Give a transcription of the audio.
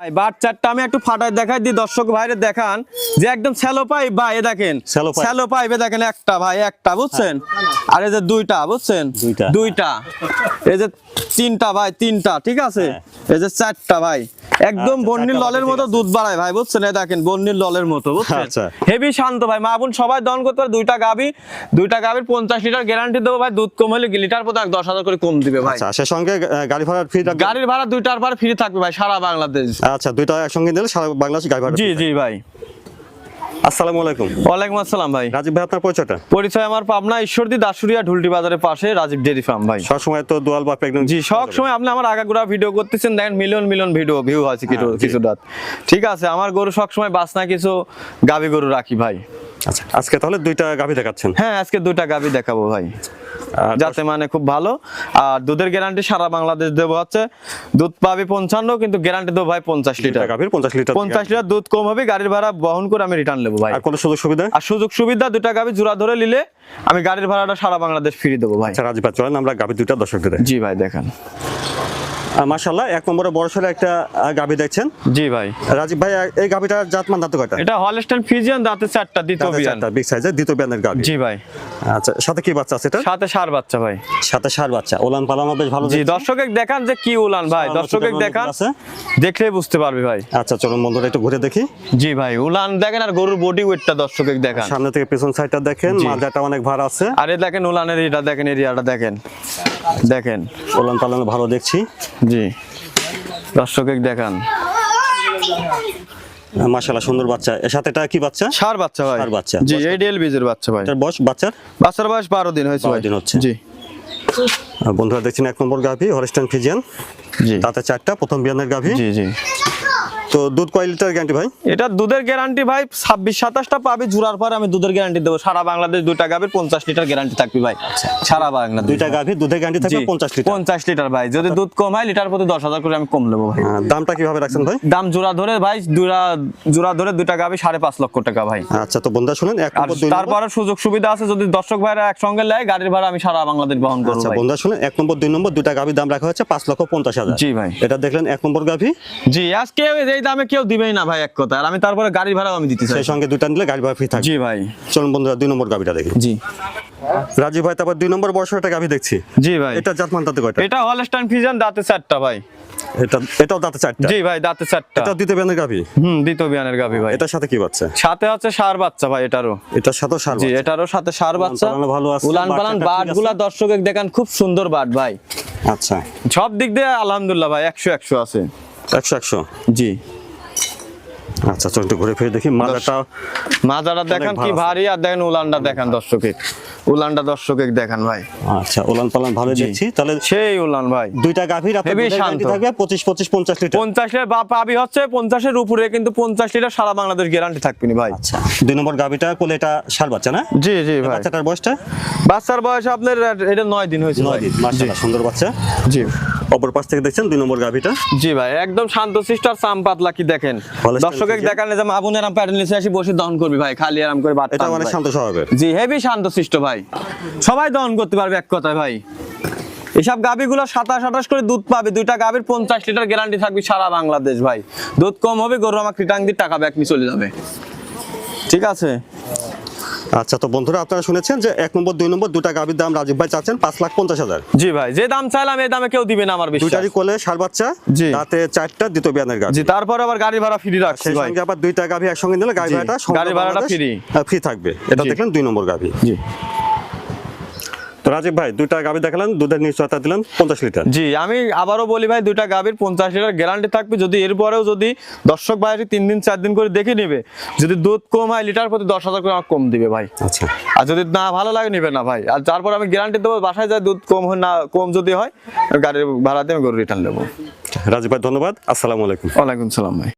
বাচ্চারটা আমি একটু ফাটায় দেখাই দিই দর্শক ভাইরে দেখান যে একদম স্যালো পাইপ ভাই এ দেখেন। স্যালো পাইপে। দেখেন একটা ভাই একটা বুঝছেন? আর এই যে দুইটা বুঝছেন? দুইটা। দুইটা। এই যে তিনটা ভাই তিনটা ঠিক আছে? এই যে চারটা ভাই। একদম আচ্ছা, বন্নির ললের মতো দুধ বাড়ায় ভাই বুঝছেন? এই দেখেন বন্নির ললের মতো বুঝছেন? আচ্ছা। হেভি শান্ত ভাই মা বোন সবাই দন করতে পারে দুইটা গাবি দুইটা গাবির পঞ্চাশ লিটার গ্যারান্টি দেবো ভাই দুধ কম হলে লিটার প্রতি এক দশ হাজার করে কম দিবে ভাই। আচ্ছা সে সঙ্গে গাড়ি ভাড়া ফ্রি থাকবে? গাড়ির ভাড়া দুইটার পর ফ্রি থাকবে ভাই সারা বাংলাদেশ। আচ্ছা দুইটা একসঙ্গে দিলে সারা বাংলাদেশ গাড়ি ভাড়া জি জি ভাই। আসসালামু আলাইকুম। ওয়ালাইকুম আসসালাম ভাই। রাজীব ভাই আপনার পরিচয়টা? পরিচয় আমার পাবনা ঈশ্বরদী দাসুরিয়া ঢুলটি বাজারের পাশে রাজীব ডেরি ফার্ম ভাই। সবসময় তো দোয়াল বা প্রেগনেন্ট জি সব সময় আপনি আমার আগাগোড়া ভিডিও করতেছেন দেখেন মিলিয়ন মিলিয়ন ভিডিও ভিউ আছে কিছু হ্যাঁ, কিছু দাঁত। ঠিক আছে আমার গরু সব সময় বাসনা কিছু গাবি গরু রাখি ভাই। আচ্ছা আজকে তাহলে দুইটা গাভী দেখাচ্ছেন? হ্যাঁ আজকে দুইটা গাবি দেখাবো ভাই। যাতে মানে খুব ভালো। আর দুধের গ্যারান্টি সারা বাংলাদেশ দেবো হচ্ছে দুধ পাবে পঞ্চান্ন কিন্তু গ্যারান্টি দেবো ভাই পঞ্চাশ লিটার। পঞ্চাশ লিটার পঞ্চাশ লিটার দুধ কম হবে গাড়ির ভাড়া বহন করে আমি রিটার্ন নেব ভাই। আর কোনো সুযোগ সুবিধা? আর সুযোগ সুবিধা দুটা গাবি জোড়া ধরে নিলে আমি গাড়ির ভাড়াটা সারা বাংলাদেশ ফিরিয়ে দেবো ভাই। আচ্ছা রাজীব চলেন আমরা গাভি দুটা দর্শক জি ভাই দেখেন। মাশাআল্লাহ এক নম্বরে বড় সড়ো একটা গাভি দেখছেন। জি ভাই। রাজীব ভাই এই গাভিটার জাতমান দাঁত কয়টা? এটা হলস্টাইন ফিজিয়ান দাঁতে চারটা দ্বিতীয় বিয়ান বিগ সাইজের দ্বিতীয় বিয়ানের গাভি। জি ভাই। আচ্ছা সাথে কি বাচ্চা আছে এটা? সাথে সার বাচ্চা ভাই। সাথে সার বাচ্চা ওলান পালানো বেশ ভালো জি। দর্শকে দেখান যে কি উলান ভাই দর্শকে দেখান। দেখলেই বুঝতে পারবি ভাই। আচ্ছা চলুন বন্ধুরা একটু ঘুরে দেখি। জি ভাই উলান দেখেন আর গরুর বডি ওয়েটটা দর্শকে দেখান। সামনে থেকে পেছন সাইডটা দেখেন জি। মাজাটা অনেক ভার আছে। আরে দেখেন উলানের এটা দেখেন এরিয়াটা দেখেন। দেখেন ওলান পালানো ভালো দেখছি। জি। দর্শকে দেখান। মাশাআল্লাহ সুন্দর বাচ্চা। এর সাথে এটা কি বাচ্চা? সার বাচ্চা ভাই। বাচ্চা। জি এডিএল বীজের বাচ্চা ভাই। এটার বয়স বাচ্চার? বাচ্চার বয়স বারো দিন হয়েছে 12 দিন হচ্ছে। জি। আর বন্ধুরা দেখছেন এক নম্বর গাভি হরিস্টান ফিজিয়ান জি। তাতে চারটা প্রথম বিয়ানের গাভী। জি জি। তো দুধ কয় লিটার গ্যারান্টি ভাই? এটা দুধের গ্যারান্টি ভাই ছাব্বিশ সাতাশটা পাবি জুড়ার পরে আমি দুধের গ্যারান্টি দেবো। সারা বাংলাদেশ দুইটা গাবির পঞ্চাশ লিটার গ্যারান্টি থাকবে ভাই। সারা বাংলাদেশ দুইটা। গাভি দুধের গ্যারান্টি থাকবে পঞ্চাশ লিটার। পঞ্চাশ লিটার ভাই। যদি দুধ কম হয় লিটার প্রতি দশ হাজার করে আমি কম নেব ভাই। দামটা কীভাবে রাখছেন ভাই? দাম জোড়া ধরে ভাই জোড়া জোড়া ধরে দুইটা গাবি সাড়ে পাঁচ লক্ষ টাকা ভাই। আচ্ছা তো বন্ধুরা শুনেন তারপরে সুযোগ সুবিধা আছে যদি দর্শক ভাইরা একসঙ্গে নেয় গাড়ির ভাড়া আমি সারা বাংলাদেশ বহন করব আচ্ছা। বন্ধুরা শুনেন এক নম্বর দুই নম্বর দুইটা গাভীর দাম রাখা হচ্ছে পাঁচ লক্ষ পঞ্চাশ হাজার। জি ভাই। এটা দেখলেন এক নম্বর গাভী? জি আজ কেউ এই দামে কেউ দিবেই না ভাই এক কথা। আর আমি তারপরে গাড়ির ভাড়াও আমি দিতে চাই। সেই সঙ্গে দুইটা নিলে গাড়ি ভাড়া ফ্রি থাকবে। জি ভাই। চলুন বন্ধুরা দুই নম্বর গাভিটা দেখি। জি। রাজীব ভাই তারপর দুই নম্বর বর্ষ একটা গাভি দেখছি। জি ভাই। এটা জাতমান তাতে কয়টা? এটা হলস্টাইন ফিজান দাঁতে চারটা ভাই। এটা এটাও দাঁতে চারটা? জি ভাই দাঁতে চারটা। এটা দ্বিতীয় বিয়ানের গাভি হুম দ্বিতীয় বিয়ানের গাভি ভাই। এটার সাথে কি বাচ্চা? সাথে হচ্ছে সার বাচ্চা ভাই এটারও। এটার সাথেও সার জি এটারও সাথে সার বাচ্চা। ভালো আছে, উলান পালান বাচ্চাটা ঠিক বাট আছে। গুলা দর্শক দেখান খুব সুন্দর বাট ভাই। আচ্ছা। সব দিক দিয়ে আলহামদুলিল্লাহ ভাই একশো একশো আছে। একশো একশো? জি। আচ্ছা চল একটু ঘুরে ফিরে দেখি। মাজাটা মাজারা দেখান কি ভারী আর দেখেন উলানটা দেখান দর্শকে। উলানটা দর্শকে দেখান ভাই। আচ্ছা ওলান পালান ভালো। দেখছি তাহলে সেই উলান ভাই। দুইটা গাভীর আপনার হেবি শান্ত। থাকবে পঁচিশ পঁচিশ পঞ্চাশ লিটার। পঞ্চাশ লিটার বা পাবি হচ্ছে পঞ্চাশের উপরে কিন্তু পঞ্চাশ লিটার সারা বাংলাদেশ গ্যারান্টি থাকবে ভাই। আচ্ছা দুই নম্বর গাভীটা কোলে এটা সার বাচ্চা না? জি জি ভাই। বাচ্চাটার বয়সটা? বাচ্চার বয়স আপনার এটা নয় দিন হয়েছে নয় ভাই। দিন মাশাআল্লাহ সুন্দর বাচ্চা। জি। অপর পাশ থেকে দেখছেন দুই নম্বর গাভীটা? জি ভাই একদম শান্ত সিস্টার সাম পাতলা কি দেখেন? Holstein দর্শকে দেখান যে মা প্যাটার্ন নিচে আসি বসে দহন করবি ভাই খালি আরাম করে এটা মানে শান্ত স্বভাবের। জি হেভি শান্ত শিষ্ট ভাই। সবাই দহন করতে পারবে এক কথায় ভাই। এসব গাবিগুলো সাতাশ আঠাশ করে দুধ পাবে দুইটা গাবির পঞ্চাশ লিটার গ্যারান্টি থাকবে সারা বাংলাদেশ ভাই। দুধ কম হবে গরু আমাকে রিটার্ন দিয়ে টাকা ব্যাক নিয়ে চলে যাবে। ঠিক আছে? আচ্ছা তো বন্ধুরা আপনারা শুনেছেন যে এক নম্বর দুই নম্বর দুটা গাভীর দাম রাজীব ভাই চাচ্ছেন পাঁচ লাখ পঞ্চাশ হাজার। জি ভাই যে দাম চাইলাম এই দামে কেউ দিবে না আমার দুইটারই কোলে সার বাচ্চা জি। তাতে চারটা দ্বিতীয় বিয়ানের গাড়ি তারপর তারপরে আবার গাড়ি ভাড়া ফ্রি রাখছে সেই সঙ্গে আবার দুইটা গাভী একসঙ্গে নিলে গাড়ি ভাড়াটা গাড়ি ভাড়াটা free। ফ্রি। থাকবে। এটা। দেখলেন দুই নম্বর গাভী। জি। তো রাজীব ভাই দুইটা গাভী দেখালেন দুধের নিশ্চয়তা দিলেন পঞ্চাশ লিটার। জি আমি আবারও বলি ভাই দুইটা গাভীর পঞ্চাশ লিটার গ্যারান্টি থাকবে। যদি এরপরেও যদি দর্শক ভাই তিন দিন চার দিন করে দেখে নেবে যদি দুধ কম হয় লিটার প্রতি দশ হাজার করে আমাকে কম দিবে ভাই। আচ্ছা। আর যদি না ভালো লাগে নিবে না ভাই। আর তারপর আমি গ্যারান্টি দেবো বাসায় যায় দুধ কম হয় না কম যদি হয় গাড়ির ভাড়া দিয়ে আমি গরু রিটার্ন নেব। রাজীব ভাই ধন্যবাদ। আসসালামু আলাইকুম। ওয়ালাইকুম সালাম ভাই।